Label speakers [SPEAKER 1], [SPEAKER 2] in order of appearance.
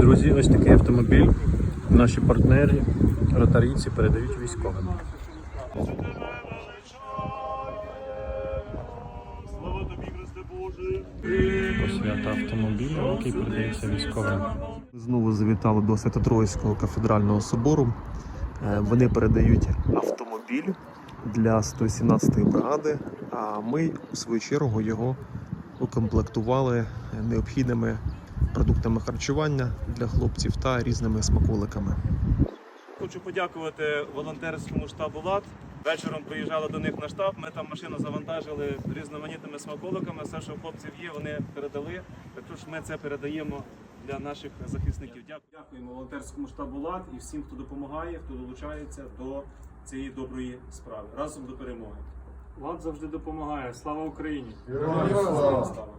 [SPEAKER 1] Друзі, ось такий автомобіль. Наші партнери, ротарійці передають військовим. Посвята автомобіля, який передається військовим.
[SPEAKER 2] Знову завітали до Свято-Троїцького кафедрального собору. Е, Вони передають автомобіль для 117-ї бригади, а ми, у свою чергу, його укомплектували необхідними продуктами харчування для хлопців та різними смаколиками.
[SPEAKER 3] Хочу подякувати волонтерському штабу ЛАД. Вечором приїжджали до них на штаб. Ми там машину завантажили різноманітними смаколиками. Все, що у хлопців є, вони передали. Також ми це передаємо для наших захисників. Дякую. Дякуємо волонтерському штабу ЛАД і всім, хто допомагає, хто долучається до цієї доброї справи. Разом до перемоги.
[SPEAKER 4] Влад завжди допомагає. Слава Україні!
[SPEAKER 3] Слава!